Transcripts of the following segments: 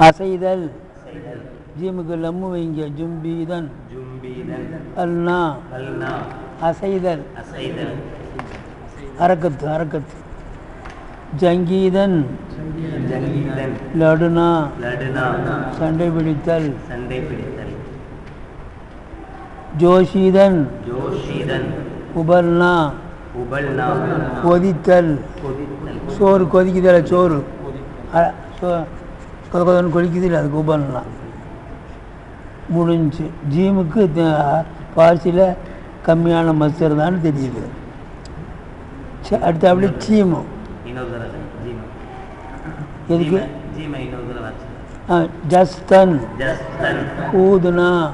அசைதல். ஜீமுக்கு லம்மு வைங்க ஜும்பீதன். அல்னா. அசைதல். அசைதல். அரக்கத்து அரக்கத்து ஜங்கீதன். லடுனா. சண்டை பிடித்தல். சண்டை பிடித்தல். ஜோஷீதன். ஜோஷிதன். உபல்னா. கொதித்தல். சோறு கொதிக்குதல சோறு. கொத கொதன்னு கொதிக்குதில்ல அதுக்கு உபல்னா முடிஞ்சு ஜீமுக்கு பாசியில் கம்மியான மஸ்தர் தான் தெரியுது. ச- அடுத்தாப்புல சீமு. எதுக்கு? ஜஸ்தன். ஊதுனா.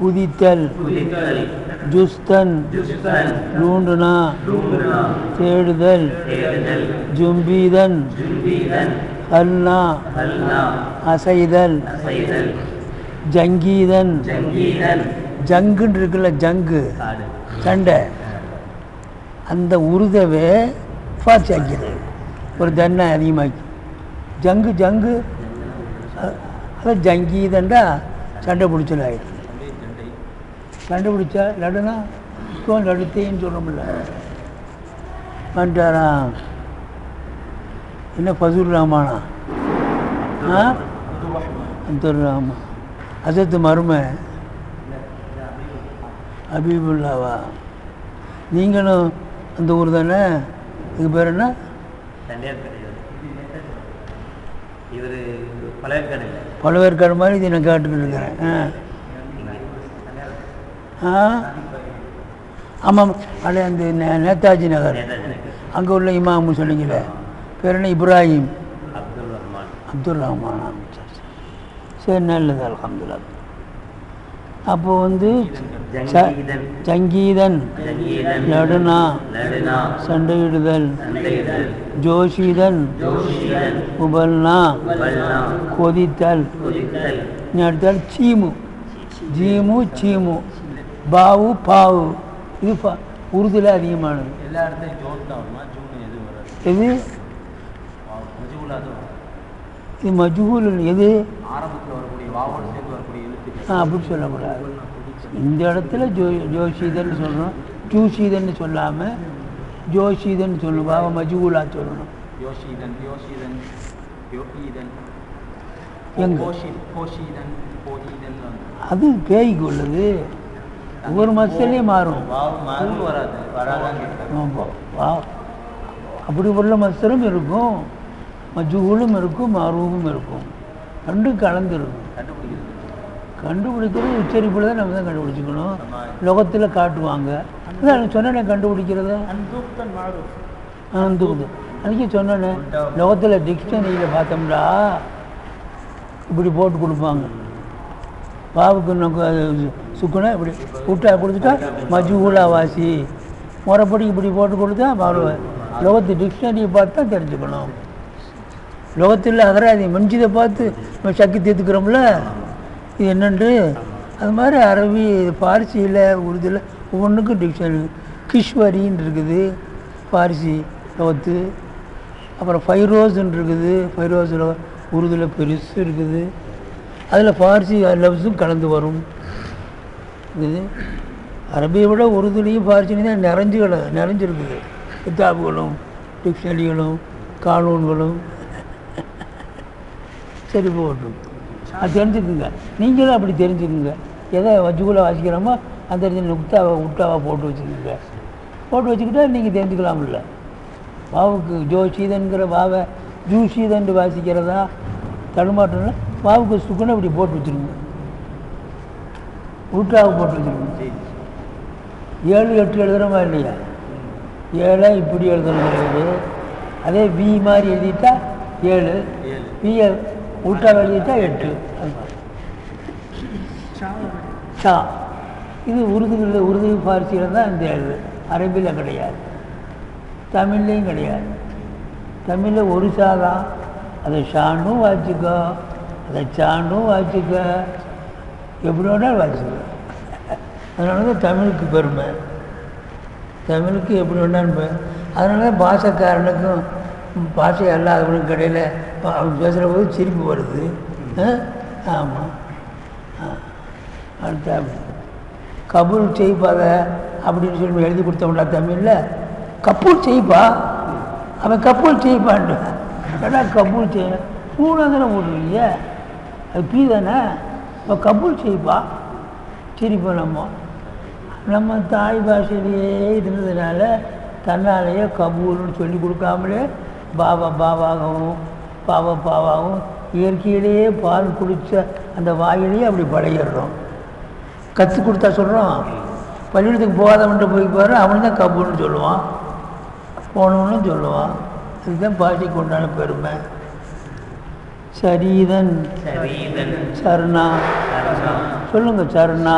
குதித்தல். ஜுஸ்தன் லூண்டுனா தேடுதல் ஜும்பீதன் அல்னா அசைதல் ஜங்கீதன் ஜங்குன்னு இருக்குல்ல ஜங்கு. சண்டை. அந்த உருதவே ஃபாஸ்ட் ஆக்கிறது ஒரு தன்னை அதிகமாக்கி. ஜங்கு ஜங்கு. அதான் ஜங்கீதண்டா சண்டை பிடிச்சல் சண்டை பிடிச்சா லடுனா இப்போ லடுத்தேன்னு சொல்கிறோம்ல வந்துட்டாராம் என்ன ஃபசூர் ரஹ்மானா ஆ அப்துல் ரஹ்மான் அசத்து மருமை ஹபீபுல்லாவா நீங்களும் அந்த ஊர் தானே இது பேர் என்ன பழவேற்காடு மாதிரி இதை நான் கேட்டுக்கிட்டு இருக்கிறேன் ஆ ஆமாம். அடைய அந்த நே- நேதாஜி நகர். அங்கே உள்ள இமாமு சொன்னீங்களே பேர் என்ன? இப்ராஹிம். அப்துல் ரஹ்மான். சரி, நல்லது அலமதுல்லா அப்போ வந்து ச- சங்கீதன் நடுனா சண்டையிடுதல் ஜோஷிதன் உபல்னா கொதித்தல் அடுத்தால் சீமு. ஜீமு சீமு. பாவு பாவு. இது பா உருதுல அதிகமானது. எல்லா இடத்துலையும் ஜோட் தான் வருமா? ஜூன் எதுவும் வராது? எது. இது மஜ்ஹூல் எது? ஆரம்பத்தில் வரக்கூடிய வாவோடு சேர்ந்து வரக்கூடிய எழுத்துக்கள் ஆ, அப்படி சொல்லக்கூடாது. இந்த இடத்துல ஜோ ஜோஷிதன் சொல்கிறோம் ஜூஷிதன் சொல்லாமல் ஜோஷிதன் சொல்லணும். பாவ மஜ்ஹூலா சொல்லணும். யோஷிதன் யோஷிதன் யோகீதன் எங்க? அது பேய்க்கு உள்ளது. ஒவ்வொரு மசலையும் மாறும். அப்படி உள்ள மஸ்தரும் இருக்கும். மஜ்ஹூலும் இருக்கும் மருவும் இருக்கும். ரெண்டும் கலந்து இருக்கும் கண்டுபிடிக்கிறது உச்சரிப்பில் தான் நம்ம தான் கண்டுபிடிச்சிக்கணும். லோகத்தில் காட்டுவாங்க. அதான் சொன்னேனே கண்டுபிடிக்கிறத. அந்துக்குது அன்றைக்கி சொன்னேனே லோகத்தில் டிக்ஷனரியில் பார்த்தோம்னா இப்படி போட்டு கொடுப்பாங்க. பாவுக்கு சுக்குனா இப்படி விட்டா கொடுத்துட்டா மஜ்ஹூலா வாசி முறைப்படி இப்படி போட்டு கொடுத்தா மாறுவ லோகத்து டிக்ஷனரியை பார்த்து தான் தெரிஞ்சுக்கணும். லோகத்தில் அகராதி மஞ்சிதை பார்த்து நம்ம சக்கி தீர்த்துக்கிறோம்ல? இது என்னென்று? அது மாதிரி அரபி பார்சியில் உருதுல ஒவ்வொன்றுக்கும் டிக்ஷனரி. கிஷ்வரின்னு இருக்குது பார்சி லோகத்து. அப்புறம் ஃபைரோஸ்ன்னு இருக்குது ஃபைரோஸில் உருதுல பெருசு இருக்குது. அதில் ஃபார்சி லவ்ஸும் கலந்து வரும். இது அரபியை விட உருதுலையும் ஃபார்சிலையும் தான் நிறைஞ்சு கிட நிறைஞ்சிருக்குது. கித்தாபுகளும் டிக்ஷனரிகளும் கானூன்களும் சரி போட்டும் அது தெரிஞ்சுக்குங்க நீங்களும் அப்படி தெரிஞ்சுக்குங்க எதை வஜ்ஜுக்குள்ளே வாசிக்கிறோமோ அந்த இடத்துல நுக்தாவை உட்டாவை போட்டு வச்சுக்கோங்க. போட்டு வச்சுக்கிட்டா நீங்கள் தெரிஞ்சுக்கலாம்ல. வாவுக்கு ஜோஷீதன்கிற வாவை ஜூஷீதன் வாசிக்கிறதா? தடுமாற்றம்னா வாவுக்கு சுக்குன்னு இப்படி போட்டு வச்சுருங்க. உருட்டாவை போட்டு வச்சுருங்க ஏழு எட்டு எழுதுகிறோமா இல்லையா? ஏழை இப்படி எழுதுறது. அதே வி மாதிரி எழுதிட்டா ஏழு. வியை உல்டா எழுதிட்டா எட்டு. ஷா இது உருதுகளில் உருது ஃபார்சியில் தான் இந்த எழுது. அரபியில் கிடையாது. தமிழ்லேயும் கிடையாது. தமிழில் ஒரு ஷா தான். அதை ஷாண்டும் வாசிக்கோ அதை சாண்டும் வாசிக்க எப்படி வேணாலும் வாசிக்க அதனால தான் தமிழுக்கு பெருமை. தமிழுக்கு எப்படி வேணாலும் அதனால தான் பாஷக்காரனுக்கும் பாஷை அல்லாதவனுக்கும் கடையில் அவன் பேசுகிற போது சிரிப்பு வருது. ஆமாம் அடுத்த கபூல் செய்ப்பாத அப்படின்னு சொல்லி எழுதி கொடுத்தவங்களா தமிழில். கப்பூல் செய்ப்பா அவன் கப்பூல் செய்ப்பான் ஏடா கப்பூல் செய்யணும் பூனை தானே போட்டுருக்கீங்க அது பீ தானே இப்போ கப்பூல் செய்ப்பா சிரிப்போம் நம்ம. நம்ம தாய் பாஷையிலேயே இருந்ததுனால தன்னாலேயே கபூர்னு சொல்லி கொடுக்காமலே பாபா பாபாகவும் பாபா பாவாகவும் இயற்கையிலேயே பால் குடித்த அந்த வாயிலேயே அப்படி படையிடுறோம் கற்றுக் கொடுத்தா சொல்கிறோம் பள்ளிக்கூடத்துக்கு போகாதவன்ட்டு போய் பாரு அவன் தான் கபூர்னு சொல்லுவான். போனவனும் சொல்லுவான். இதுதான் பாஷைக்கு உண்டான பெருமை. சரீதன். சரீதன். சரணா. சொல்லுங்க சரணா.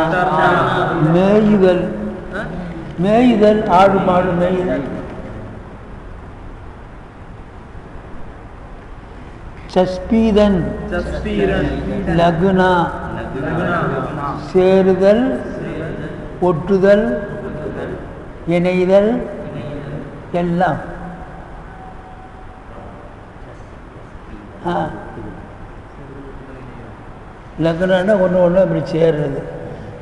மேயுதல். மேயுதல் ஆடு மாடு மேயுதல். சஸ்பீதன். லகுனா. சேருதல். ஒட்டுதல். இணைதல். எல்லாம். ஆ. லக்னம்னா ஒன்று ஒன்று அப்படி சேர்றது.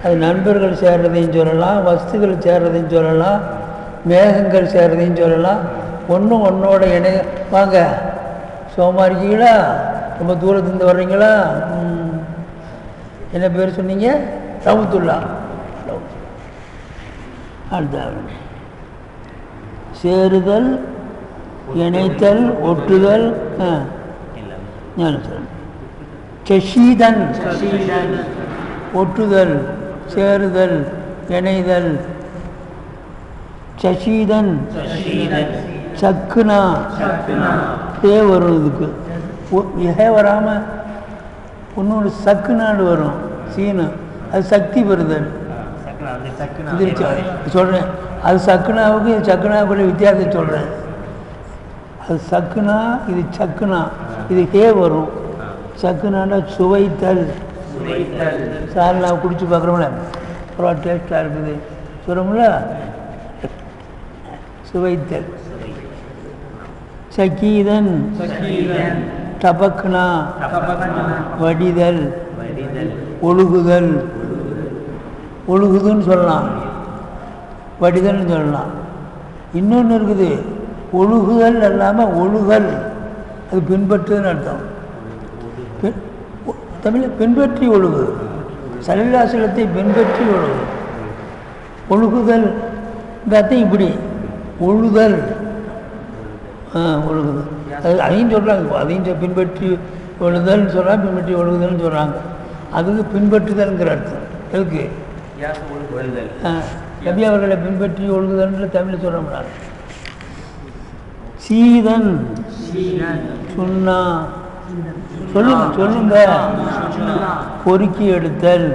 அது நண்பர்கள் சேர்றதையும் சொல்லலாம் வஸ்துகள் சேர்றதையும் சொல்லலாம் மேகங்கள் சேர்றதையும் சொல்லலாம். ஒன்றும் ஒன்றோட இணைய வாங்க. சோமா இருக்கீங்களா ரொம்ப தூரத்துலேருந்து வர்றீங்களா? என்ன பேர் சொன்னீங்க? ரவுத்துல்லா. அடுத்த சேருதல் இணைத்தல் ஒட்டுதல். ஆ. ஞானசரம் சஷீதன் ஒட்டுதல் சேருதல் இணைதல். சஷீதன். சசீதன் சக்குனா சக்குனா ஏ வரும் இதுக்கு ஏ வராமல் இன்னொன்று சக்குனான்னு வரும் சீனு. அது சக்தி பெறுதல். சொல்கிறேன் அது சக்குனாவுக்கு இது சக்குனாவுக்குள்ள வித்தியாசம் சொல்கிறேன் அது சக்குனா இது சக்குனா. இது ஹே வரும். சக்குனாண்டா சுவைத்தல். சார் நான் குடிச்சு பார்க்குறோம்ல. அப்புறம் டேஸ்ட்டாக இருக்குது. சொல்கிறோம்ல சுவைத்தல். சக்கீதன். டபக்னா வடிதல். ஒழுகுதல். ஒழுகுதுன்னு சொல்லலாம். வடிதல்னு சொல்லலாம். இன்னொன்று இருக்குது. ஒழுகுதல் இல்லாமல் ஒழுகல். அது பின்பற்றுதுன்னு அர்த்தம். தமிழில் பின்பற்றி ஒழுகு. சலிலாசலத்தை பின்பற்றி ஒழுகு. ஒழுகுதல் அர்த்தம் இப்படி. ஒழுதல். ஆ ஒழுகுதல். அது அதையும் சொல்கிறாங்க அதையும் பின்பற்றி ஒழுதல்னு சொல்கிறாங்க பின்பற்றி ஒழுகுதல்னு சொல்கிறாங்க அதுக்கு பின்பற்றுதல்ங்கிற அர்த்தம். எதுக்கு? ஒழுகுதல் நபி அவர்களை பின்பற்றி ஒழுகுதல்ன்ற தமிழில் சொல்கிறோம்னா சீதன். சீதன். சுண்ணா. சொல்லுங்க சொல்லுங்க. பொறுக்கி எடுத்தல்.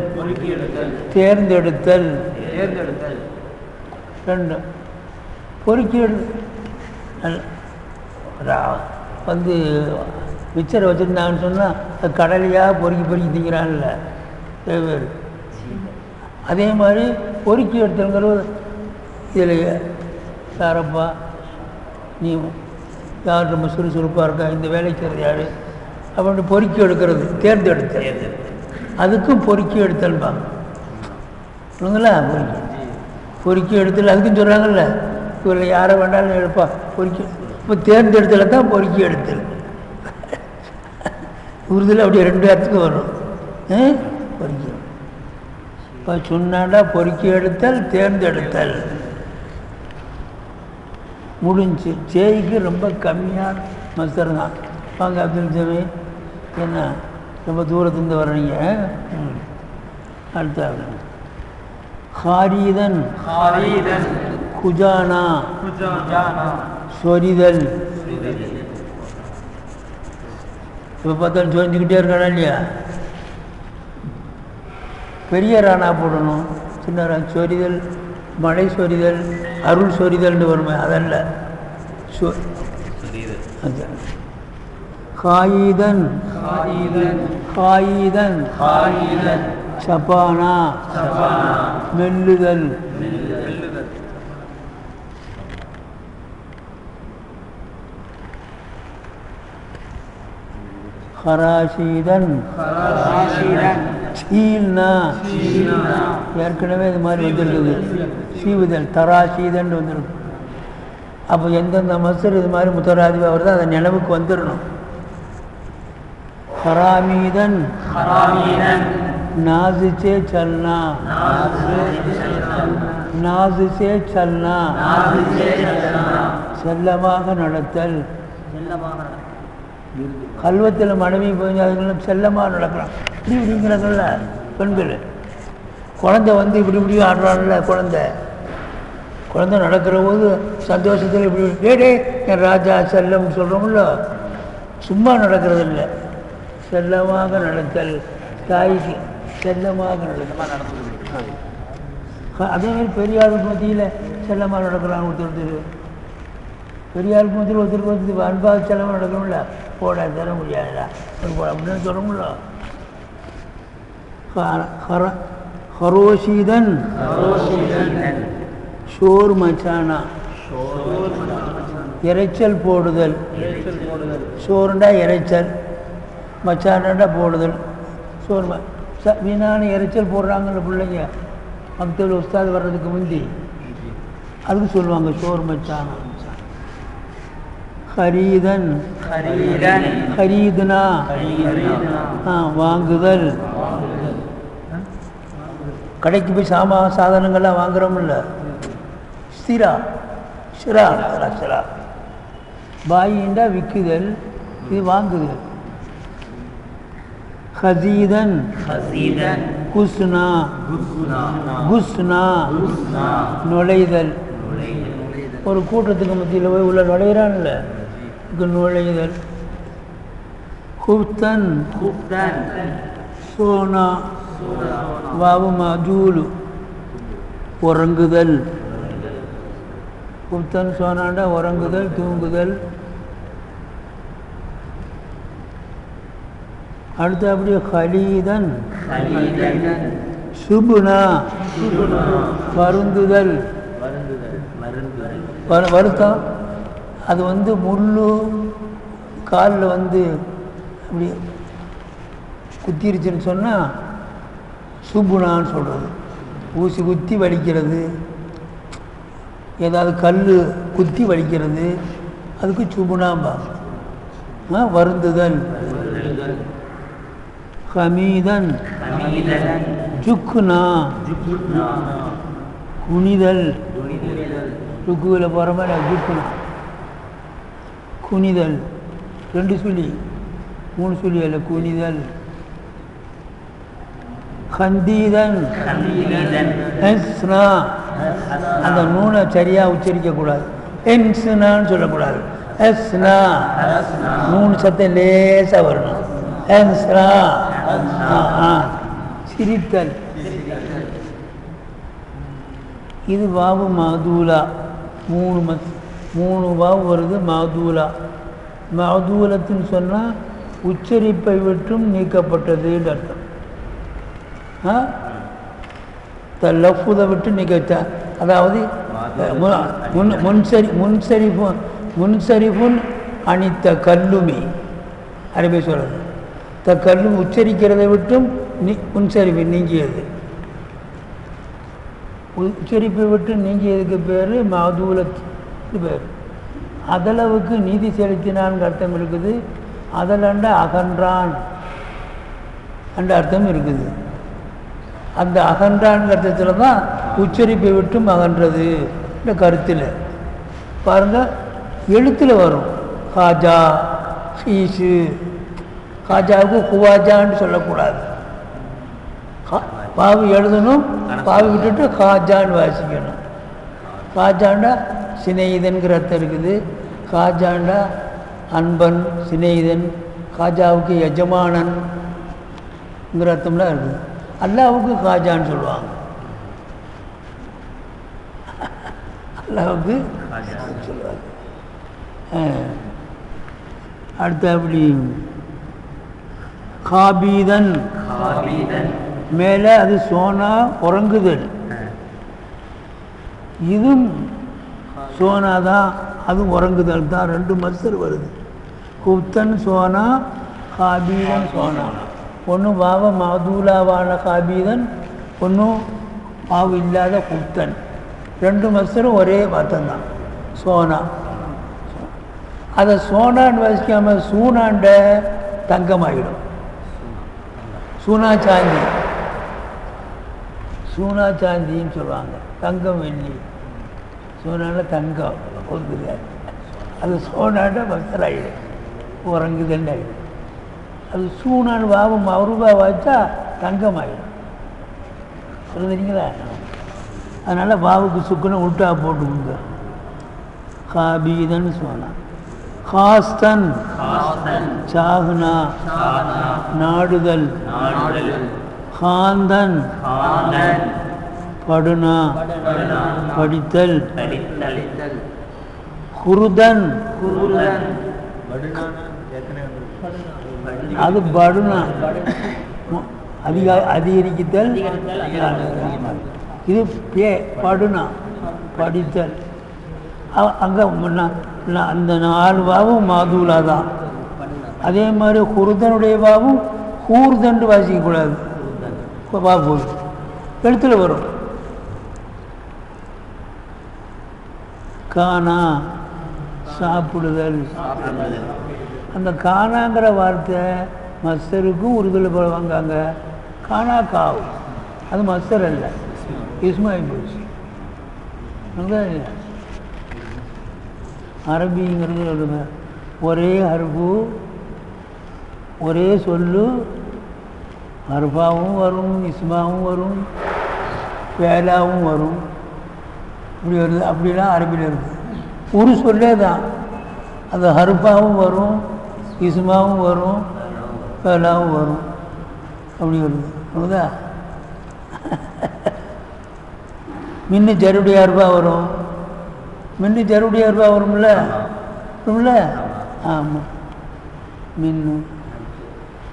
எடுத்தல் தேர்ந்தெடுத்தல். தேர்ந்தெடுத்தல் ரெண்டு. பொறுக்கி எடு வந்து மிச்சரை வச்சுருந்தாங்கன்னு சொன்னால் அது கடலையாக பொறுக்கி பொறுக்கி திங்கிறான்ல வெவ்வேறு அதே மாதிரி பொறுக்கி எடுத்தல்ங்கிறது இதில் யாரப்பா? நீ யார் ரொம்ப சுறுசுறுப்பாக இருக்கா? இந்த வேலை யார்? அப்படின்னு பொறுக்கி எடுக்கிறது தேர்ந்தெடுத்தல் அதுக்கும் பொறுக்கி எடுத்தல்பாங்க சொல்லுங்களா பொறுக்கி. பொறுக்கி எடுத்தல் அதுக்கும் சொல்கிறாங்கல்ல இவரில் யாரை வேண்டாலும் எடுப்பா பொறுக்கி. இப்போ தேர்ந்தெடுத்தல தான் பொறுக்கி எடுத்தல். உறுதியில் அப்படியே ரெண்டு இடத்துக்கு வரும்? பொறுக்கி. இப்போ சொன்னாண்டா பொறுக்கி எடுத்தல் தேர்ந்தெடுத்தல். முடிஞ்சு. சேய்க்கு ரொம்ப கம்மியான மஸ்தர் தான் வாங்க அப்துல் ஜமி என்ன ரொம்ப தூரத்துலேருந்து வர்றீங்க. அடுத்த ஹாரீதன். ஹாரீதன். குஜானா. குஜானா. சொரிதல். இப்போ பார்த்தாலும் சொரிஞ்சுக்கிட்டே இருக்கானா இல்லையா? பெரிய ராணா போடணும். சின்ன ராணா. சொரிதல் மழை சொரிதல் அருள் சொரிதல்னு வருமே அதல்ல. சொ ஹாயிதன். காயிதன். சபானா. மெல்லுதல். ஹராசீதன் ஏற்கனவே இது மாதிரி வந்திருக்குது. சீவுதல் தராசீதன் வந்திருக்கு அப்போ எந்தெந்த மசர் இது மாதிரி முத்தராதிபா வருதோ அதை நினைவுக்கு வந்துடணும். ஹராமீதன். ஹராமீதன். நாசிச்சே சல்னா. நாசிச்சே சல்னா. செல்லமாக நடத்தல். கல்வத்தில் மனைவி போய் அதுங்களும் செல்லமாக நடக்கலாம். இப்படி இப்படிங்கிறாங்கல்ல பெண்கள். குழந்தை வந்து இப்படி இப்படி ஆடுறான்ல குழந்தை. குழந்தை நடக்கிற போது சந்தோஷத்தில் இப்படி டே டே என் ராஜா செல்லம் சொல்கிறோம்ல சும்மா நடக்கிறது இல்லை செல்லமாக நடத்தல். தாய்க்கு செல்லமாக நடத்தல். அதே மாதிரி பெரியாருக்கு மத்தியில் செல்லமாக நடக்கிறாங்க ஒருத்தர் ஒருத்தர் பெரியாருக்கு மத்தியில் ஒருத்தருக்கு ஒருத்தர் அன்பாக செல்லமாக நடக்கணும்ல? போட தர முடியாதுடா. அப்படின்னு சொல்கிறோம்ல ஹரோஷீதன். ஷோர் மச்சானா. இறைச்சல் போடுதல். சோறுண்டா இறைச்சல். மச்சானண்டா போடுதல். சோறு ம- ச- வீணான இறைச்சல் போடுறாங்கல்ல பிள்ளைங்க. மக்தல் உஸ்தாது வர்றதுக்கு முந்தி. அதுக்கு சொல்லுவாங்க சோறு மச்சானா. ஹரீதன். ஹரீதன். ஆ, வாங்குதல். கடைக்கு போய் சாமா சாதனங்கள்லாம் வாங்குறோம்ல. ஸ்திரா. சிரா சிரா சிரா பாயிண்டா விற்குதல் இது வாங்குதல் ஹசீதன். ஹசீதன். குஸ்னா. குஸ்னா. நுழைதல். ஒரு கூட்டத்துக்கு மத்தியில் போய் உள்ள நுழையிறான்ல. நுழைதல். குப்தன். குப்தன். சோனா. வாவு மஜூலு. உறங்குதல். குப்தன் சோனாண்டா உறங்குதல் தூங்குதல். அடுத்து அப்படியே ஹலீதன் சுபுனா வருந்துதல். வருத்தம். அது வந்து முள்ளு காலில் வந்து அப்படி குத்திருச்சுன்னு சொன்னால் சுப்புனான்னு சொல்கிறது ஊசி குத்தி வலிக்கிறது. ஏதாவது கல் குத்தி வலிக்கிறது. அதுக்கு சுபுனாம்பா வருந்துதல். ஹமீதன் ஜுக்குனா குனிதல். ருக்குவில் போகிற மாதிரி ஜுக்குனா குனிதல். ரெண்டு சுழி. மூணு சுழி அல்ல குனிதல். ஹந்தீதன் அந்த நூனை சரியாக உச்சரிக்கக்கூடாது. என்ஸ்னான்னு சொல்லக்கூடாது. எஸ்னா நூறு சத்தம் லேசாக வரணும். என்ஸ்னா சிரித்தல். இது வாவு மாதூலா. மூணு மத் மூணு வாவு வருது மாதூலா. மாதூலத்துன்னு சொன்னால் உச்சரிப்பை விட்டும் நீக்கப்பட்டதுன்னு அர்த்தம். ஆ? த லஃபுதை விட்டு நிகழ்த்த அதாவது முன் முன்சரி முன்சரிஃபுன் முன்சரிஃபுன் அணித்த கல்லுமி. அரபி சொல்கிறது த உச்சரிக்கிறதை விட்டும் நீ முன்சரிஃபு நீங்கியது. உச்சரிப்பை விட்டு நீங்கியதுக்கு பேர் மாதூலத் பேர். அதளவுக்கு நீதி செலுத்தினான்னு அர்த்தம் இருக்குது. அதலண்ட அகன்றான் என்ற அர்த்தம் இருக்குது. அந்த அகன்றான் அர்த்தத்தில் தான் உச்சரிப்பை விட்டும் அகன்றது இந்த கருத்தில். பாருங்கள் எழுத்தில் வரும். ஹாஜா ஹீஷு ஹாஜாவுக்கு குவாஜான்னு சொல்லக்கூடாது. பாவு எழுதணும் பாவு விட்டுட்டு ஹாஜான்னு வாசிக்கணும். காஜாண்டா சிநேகிதன்கிற அர்த்தம் இருக்குது. காஜாண்டா அன்பன் சிநேகிதன் காஜாவுக்கு எஜமானன்ங்கிற அர்த்தம்லாம் இருக்குது. அல்லாவுக்கு காஜான்னு சொல்லுவாங்க. அல்லாவுக்கு சொல்லுவாங்க. அடுத்து அப்படி காபீதன். மேலே அது சோனா உறங்குதல் இதுவும் சோனா தான் அதுவும் உறங்குதல் தான் ரெண்டு மசர் வருது. குப்தன் சோனா காபீதன் சோனா. ஒன்று வாவ மாதூலாவான காபீதன் ஒன்றும் மாவு இல்லாத குப்தன். ரெண்டு மஸ்தரும் ஒரே வார்த்தம் தான் சோனா. அதை சோனான்னு வசிக்காம சூனாண்ட தங்கமாயிடும். சூனா சாந்தி சூனா சாந்தின்னு சொல்லுவாங்க. தங்கம் வெள்ளி. சூனால தங்கம். ஒதுக்குது அது சோனாண்ட பக்தராயிடும் உறங்குதுன்னு ஆகிடும் அது சூனான்னு வாபம் ரூபா வச்சா ஆகிடும் சொல்லுறீங்களா அதனால் வாவுக்கு சுக்குன்னு உல்ட்டா போட்டுக்குங்க காபீதன் காபீதன்னு சொன்னான். காஸ்தன் சாகுனா. நாடுதல். காந்தன் படுனா. படித்தல். குருதன். குருதன். அது படுனா. அதிக அதிகரிக்குதல். இது பே படுனா. படித்தல். அங்கே அந்த நாலு வாவும் மாதூலா தான் அதே மாதிரி குருதனுடைய வாவும் கூர்தண்டு வாசிக்கக்கூடாது வா எழுத்தில் எழுத்துல வரும். காணா சாப்பிடுதல். அந்த காணாங்கிற வார்த்தை மஸ்தருக்கும் உருதில் போடுவாங்க காணா காவு. அது மஸ்தர் அல்ல. இஸ்மாயில் போச்சு அதுதான் அரபிங்கிறது ஒரு ஒரே ஹர்பு ஒரே சொல்லு ஹர்பாவும் வரும் இஸ்மாவும் வரும் வேலாவும் வரும். இப்படி வருது அப்படிலாம் அரபியில் இருக்குது ஒரு சொல்லே தான். அந்த ஹர்பாவும் வரும் இஸ்மாவும் வரும் வேலாவும் வரும். அப்படி வருது. புரியுதா முன்ன ஜருடைய அருபா வரும். மின்னு ஜருடைய அருபா வரும்ல? வரும்ல? ஆமாம் மின்னு.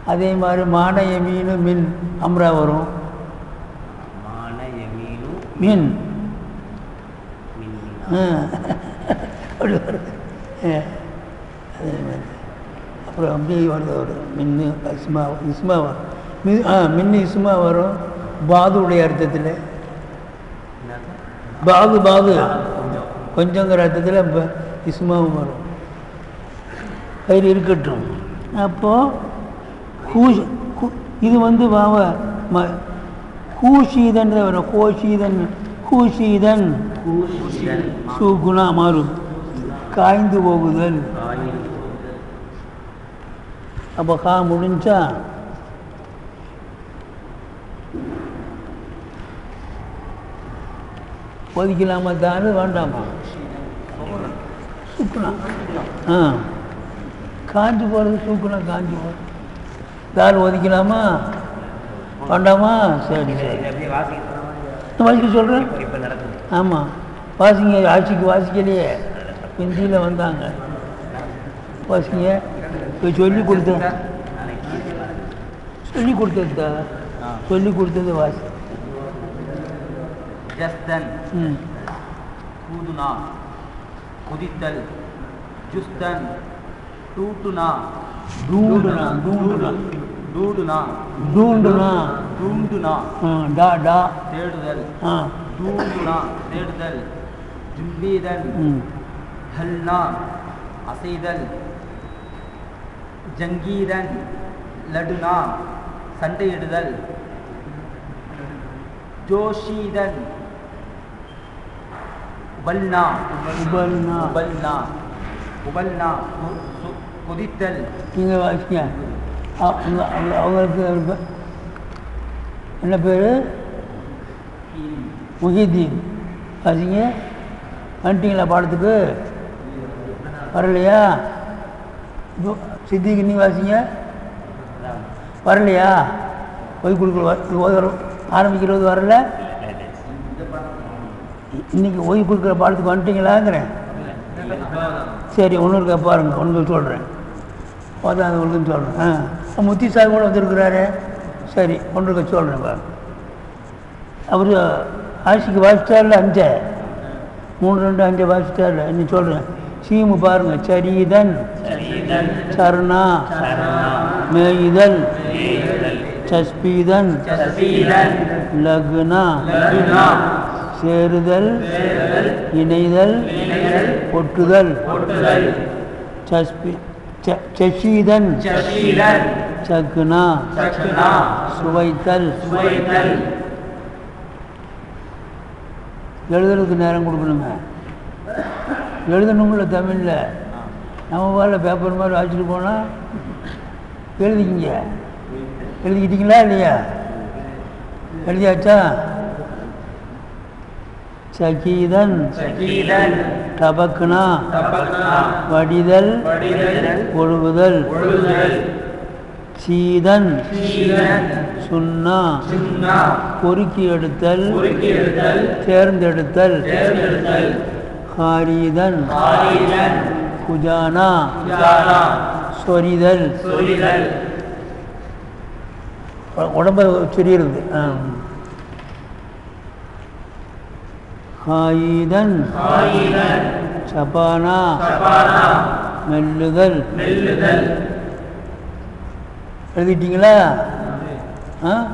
அதே மாதிரி மானைய மீன் மின் அம்ரா வரும். மான மீன். அப்படி வருது. அதே மாதிரி. அப்புறம் அப்படியே வருது வரும். மின்னு இஸ்மா இஸ்மா வரும். மி ஆ மின்னு இஸ்மா வரும். பாதுடைய அர்த்தத்தில். பாது பாது கொஞ்சங்கிற அர்த்தத்தில் ப- இஸ்மாவும் வரும். பயிர் இருக்கட்டும். அப்போது கூ- இது வந்து வாவ ம கூஷீதன் வரும் கூஷீதன் கூஷிதன் சுகுணா மாறும் காய்ந்து போகுதல். அப்போ கா முடிஞ்சா ஒதுக்கலாமா தானு வேண்டாமா. சுக்குனா. ஆ. காஞ்சி போகிறது சுக்குனா காஞ்சி போகிறது தார் ஒதுக்கலாமா வேண்டாமா? சரி சரி. வாசிக்க சொல்கிறேன் ஆமாம் வாசிங்க ஆட்சிக்கு வாசிக்கலையே. ஹிந்தியில் வந்தாங்க. வாசிங்க. இப்போ சொல்லி கொடுத்தேன். சொல்லி கொடுத்ததா சொல்லி கொடுத்தது வாசி. ஜஸ்தன். கூதுனா. குதித்தல். ஜுஸ்தன். டூட்டுனா. டூண்டுனா டூண்டுனா. டூடுனா. டூண்டுனா. டூண்டுனா. டா டா. தேடுதல். டூண்டுனா. தேடுதல். ஜும்பீதன் ஹல்னா. அசைதல். ஜங்கீதன். லடுனா. சண்டையிடுதல். ஜோஷீதன். உபல்னா. உபல்னா. உபல்னா. உபல்னா. குதித்தல். நீங்கள் அவங்க- அவங்களுக்கு என்ன பேர்? முஹிதீன். வாசிங்க. வந்துட்டீங்களா பாடத்துக்கு? வரலையா? இப்போ சித்திக்கு நீ வாசிங்க. வரலையா? போய் கொடுக்குற ஆரம்பிக்கிறது வரல. இன்னைக்கு ஓய்வு கொடுக்குற பாடத்துக்கு வந்துட்டீங்களாங்கிறேன். சரி ஒன்று இருக்கா பாருங்கள் ஒன்று சொல்கிறேன் பார்த்தா அது ஒன்றுன்னு சொல்கிறேன் ஆ முத்தி சார் கூட வந்திருக்கிறாரு. சரி ஒன்று இருக்க சொல்கிறேன் பாருங்க. அவர் ஆட்சிக்கு வாசிச்சார்ல அஞ்சை. மூணு ரெண்டு அஞ்சை வாசிச்சார்ல இன்னும் சொல்கிறேன் சீமு பாருங்கள் சரீதன். சரணா. மேய்தல் சஸ்பீதன். லகுனா. சேருதல் இணைதல் ஒட்டுதல் ஒட்டுதல் சஸ்பி ச- சுவைத்தல் சுவைத்தல். எழுதுறதுக்கு நேரம் கொடுக்கணுங்க. எழுதணுங்கள தமிழில். நம்ம வேலை பேப்பர் மாதிரி வச்சுட்டு போனால் எழுதிக்கிங்க. எழுதிக்கிட்டீங்களா இல்லையா? எழுதியாச்சா? சகீதன் சகீதன் டபக்னா தபக்னா வடிதல் ஒழுகுதல் சீதன் சுன்னா பொறுக்கி எடுத்தல் குறுக்கி எடுத்தல் தேர்ந்தெடுத்தல் ஹாரீதன் குஜானா ஜானா சொரிதல். சொரிதல். உடம்ப சொரியிறது. ஆயிதன் சபானா. சபானா. மெல்லுதல். எழுதிட்டீங்களா? ஆ?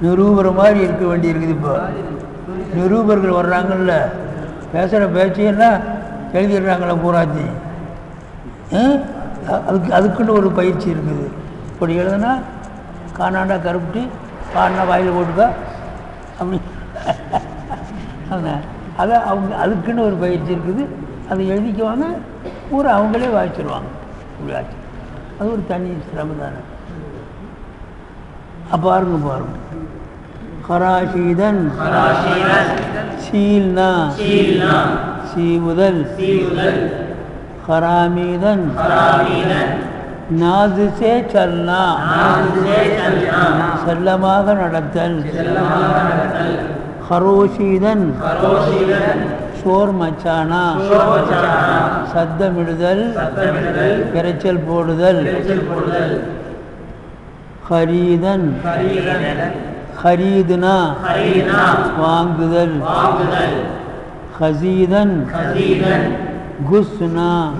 நிரூபர் மாதிரி இருக்க வேண்டியிருக்குது இப்போ. நிரூபர்கள் வர்றாங்கல்ல. பேசுகிற பேச்சையெல்லாம் எழுதிடுறாங்களே பூராத்தி. அதுக்கு அதுக்குன்னு ஒரு பயிற்சி இருக்குது. இப்படி எழுதுனா காணாண்டா கருப்பிட்டு பாடினா வாயில் போட்டுக்கா. அப்படி. அதான். அதை அவங்க அதுக்குன்னு ஒரு பயிற்சி இருக்குது. அதை எழுதிக்குவாங்க. பூரா அவங்களே வாய்ச்சிருவாங்க. இப்படி ஆச்சு அது ஒரு தனி சிரமம் தானே பாருங்க. பாருங்க ஹராஷீதன் ராஷீதன் சீல்னா. சீவுதல் ஹராமீதன் நாதுசே நடத்தல். செல்லமாக நடத்தல். ஹரோஷீதன் சோர் மச்சானா. சத்தமிடுதல். இரைச்சல் போடுதல். ஹரீதன். ஹரீதன். வாங்குதல். ஹசீதன். குஸ்னா.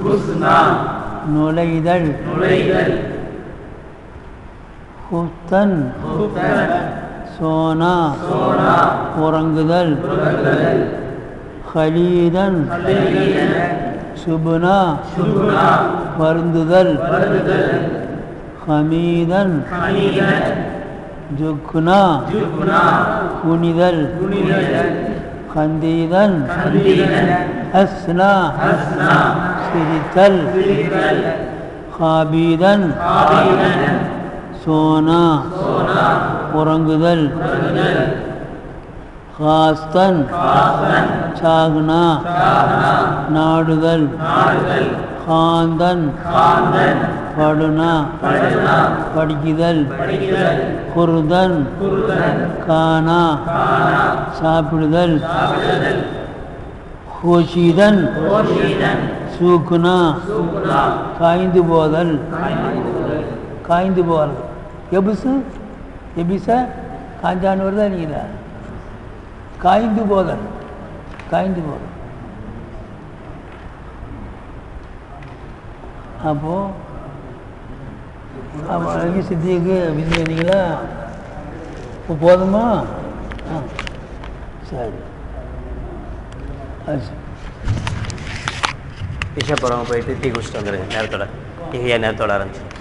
நுழைதல். ஹுத்தன். சோனா சோனா உறங்குதல் உறங்குதல் ஹலீதன் ஹலீதன் சுபுனா சுகுணா வருந்துதல் வருதுதல் ஹமீதன் ஹமீதன் ஜுக்னா ஜுகுணா குனிதல் குனிதல் ஹந்தீதன் ஹந்தீதன் ஹஸ்னா ஹஸ்னா உறங்குதல். ஹாஸ்தன் சாகுனா. நாடுதல். காந்தன். படுனா. படிக்குதல். குருதன் கானா சாப்பிடுதல். ஹோஷிதன் சூக்குனா. காய்ந்து போதல். காய்ந்து போதல். எபுசு? எபிச காஞ்சான்னு வருதா நீங்களா காய்ந்து போதல் காய்ந்து போதல் அப்போது அழகி சித்திக்கு விதி இப்போ போதுமா ஆ சரி அது போகிறவங்க போயிட்டு டீ குடிச்சிட்டு வந்துடுங்க நேரத்தோட டீ நேரத்தோட ஆரம்பிச்சு